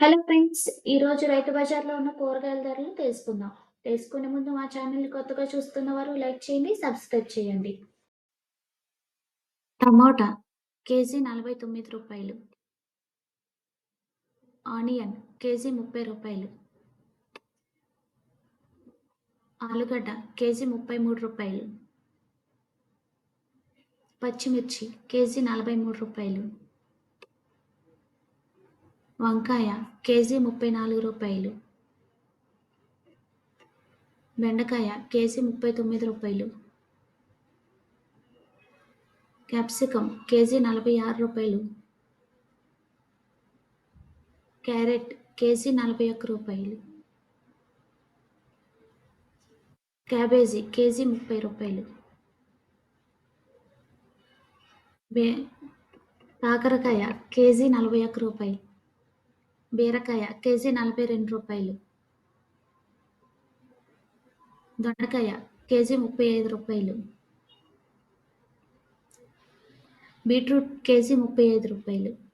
Hello friends ఈరోజు రైతు బజార్లో ఉన్న కూరగాయల ధరలు తెలుసుకుందాం. తెలుసుకునే ముందు మా ఛానల్ కొత్తగా చూస్తున్న వారు లైక్ చేయండి సబ్స్క్రైబ్ చేయండి. టమోటా కేజీ నలభై తొమ్మిది రూపాయలు. ఆనియన్ కేజీ ముప్పై రూపాయలు. ఆలుగడ్డ కేజీ ముప్పై మూడు రూపాయలు. పచ్చిమిర్చి కేజీ నలభై మూడు రూపాయలు. వంకాయ కేజీ ముప్పై నాలుగు రూపాయలు. బెండకాయ కేజీ ముప్పై తొమ్మిది రూపాయలు. క్యాప్సికమ్ కేజీ నలభై ఆరు రూపాయలు. క్యారెట్ కేజీ నలభై ఒక్క రూపాయలు. క్యాబేజీ కేజీ ముప్పై రూపాయలు. బే కాకరకాయ కేజీ నలభై ఒక్క రూపాయలు బీరకాయ కేజీ నలభై రెండు రూపాయలు. దొండకాయ కేజీ ముప్పై ఐదు రూపాయలు. బీట్రూట్ కేజీ ముప్పై ఐదు రూపాయలు.